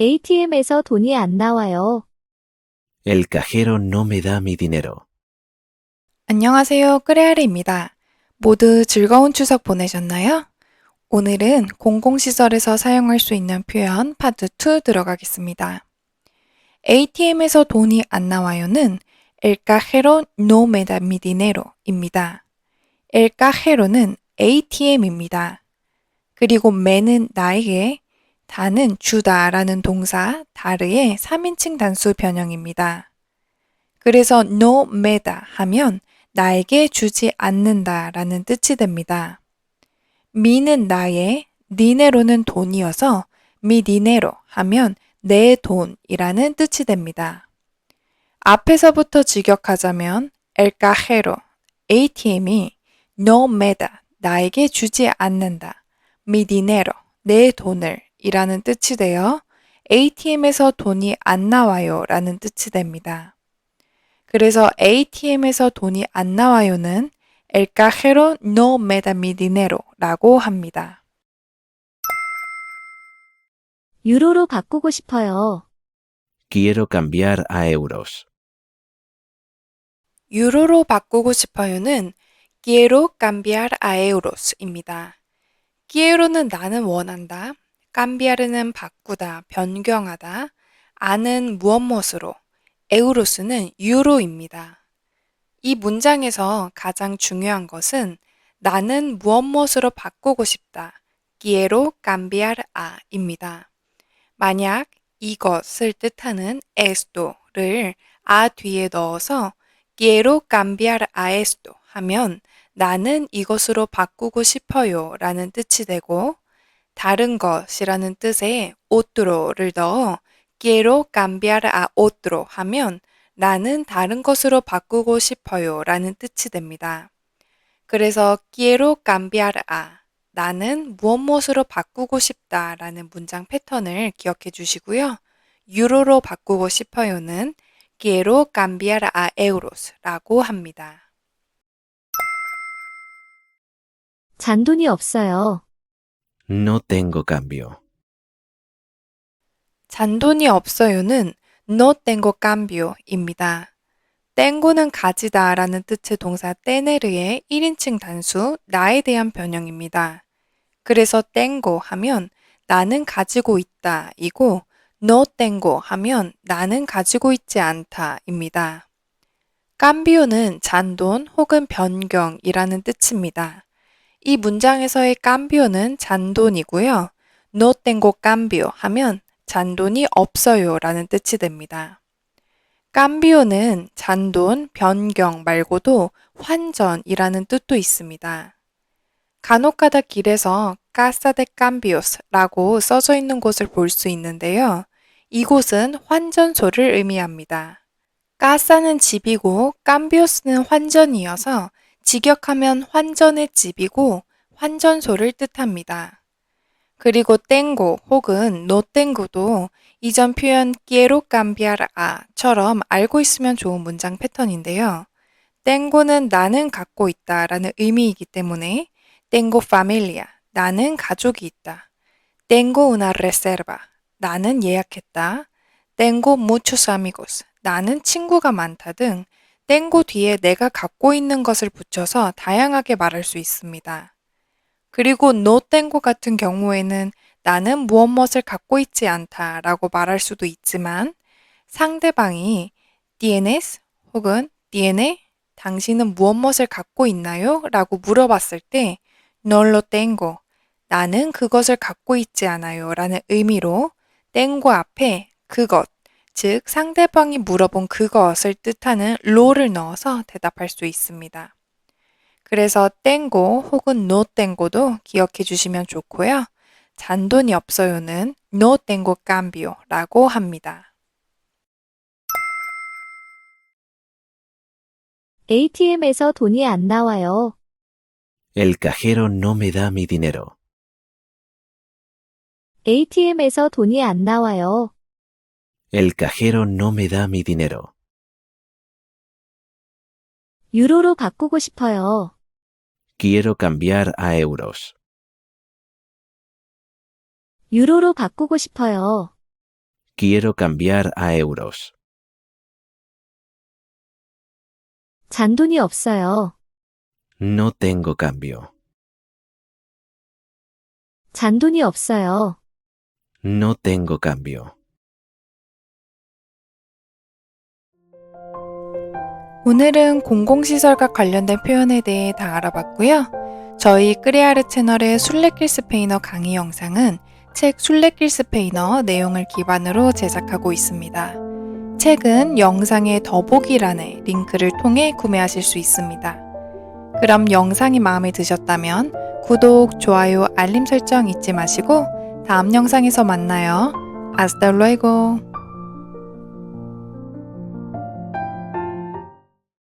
ATM에서 돈이 안 나와요. El cajero no me da mi dinero. 안녕하세요. 끄레아리입니다. 모두 즐거운 추석 보내셨나요? 오늘은 공공시설에서 사용할 수 있는 표현 파트 2 들어가겠습니다. ATM에서 돈이 안 나와요는 El cajero no me da mi dinero 입니다. El cajero는 ATM입니다. 그리고 me는 나에게, 다는 주다라는 동사 다르의 3인칭 단수 변형입니다. 그래서 no da 하면 나에게 주지 않는다 라는 뜻이 됩니다. 미는 나의, 니네로는 돈이어서 미 니네로 하면 내 돈이라는 뜻이 됩니다. 앞에서부터 직역하자면 cajero, ATM이 no da, 나에게 주지 않는다, mi dinero, 내 돈을 이라는 뜻이 되어 ATM에서 돈이 안 나와요 라는 뜻이 됩니다. 그래서 ATM에서 돈이 안 나와요는 El cajero no me da mi dinero 라고 합니다. 유로로 바꾸고 싶어요. Quiero cambiar a euros. 유로로 바꾸고 싶어요는 quiero cambiar a euros입니다. quiero는 나는 원한다, cambiar는 바꾸다, 변경하다, 아는 무엇 무엇으로, 에우로스는 유로입니다. 이 문장에서 가장 중요한 것은 나는 무엇 무엇으로 바꾸고 싶다, quiero cambiar a입니다. 만약 이것을 뜻하는 esto를 a 뒤에 넣어서 quiero cambiar 하면 나는 이것으로 바꾸고 싶어요 라는 뜻이 되고 다른 것이라는 뜻의 otro를 넣어 quiero cambiar a otro 하면 나는 다른 것으로 바꾸고 싶어요 라는 뜻이 됩니다. 그래서 quiero cambiar a 나는 무엇 무엇으로 바꾸고 싶다 라는 문장 패턴을 기억해 주시고요. 유로로 바꾸고 싶어요는 quiero cambiar a euros 라고 합니다. 잔돈이 없어요. No tengo cambio. 잔돈이 없어요는 no tengo cambio입니다. tengo는 가지다 라는 뜻의 동사 tener의 1인칭 단수 나에 대한 변형입니다. 그래서 tengo 하면 나는 가지고 있다 이고 no tengo 하면 나는 가지고 있지 않다 입니다. cambio는 잔돈 혹은 변경이라는 뜻입니다. 이 문장에서의 cambio는 잔돈이고요. no tengo cambio 하면 잔돈이 없어요 라는 뜻이 됩니다. cambio는 잔돈, 변경 말고도 환전이라는 뜻도 있습니다. 간혹 가다 길에서 casa de cambios라고 써져 있는 곳을 볼 수 있는데요. 이곳은 환전소를 의미합니다. casa는 집이고 cambios는 환전이어서 직역하면 환전의 집이고 환전소를 뜻합니다. 그리고 땡고 혹은 노 땡고도 이전 표현 quiero cambiar a처럼 알고 있으면 좋은 문장 패턴인데요. 땡고는 나는 갖고 있다 라는 의미이기 때문에 tengo familia, 나는 가족이 있다. tengo una reserva, 나는 예약했다. tengo muchos amigos, 나는 친구가 많다 등 땡고 뒤에 내가 갖고 있는 것을 붙여서 다양하게 말할 수 있습니다. 그리고 no 땡고 같은 경우에는 나는 무엇 무엇을 갖고 있지 않다 라고 말할 수도 있지만 상대방이 tienes 혹은 tiene 당신은 무엇 무엇을 갖고 있나요? 라고 물어봤을 때 lo tengo 나는 그것을 갖고 있지 않아요 라는 의미로 땡고 앞에 그것 즉 상대방이 물어본 그것을 뜻하는 로를 넣어서 대답할 수 있습니다. 그래서 땡고 혹은 노 땡고도 기억해 주시면 좋고요. 잔돈이 없어요는 no tengo cambio라고 합니다. ATM에서 돈이 안 나와요. El cajero no me da mi dinero. ATM에서 돈이 안 나와요. El cajero no me da mi dinero. 유로로 바꾸고 싶어요. Quiero cambiar a euros. 유로로 바꾸고 싶어요. Quiero cambiar a euros. 잔돈이 없어요. No tengo cambio. 잔돈이 없어요. No tengo cambio. 오늘은 공공시설과 관련된 표현에 대해 다 알아봤고요. 저희 크리아르 채널의 술래길 스페인어 강의 영상은 책 술래길 스페인어 내용을 기반으로 제작하고 있습니다. 책은 영상의 더보기란에 링크를 통해 구매하실 수 있습니다. 그럼 영상이 마음에 드셨다면 구독, 좋아요, 알림 설정 잊지 마시고 다음 영상에서 만나요. Hasta luego.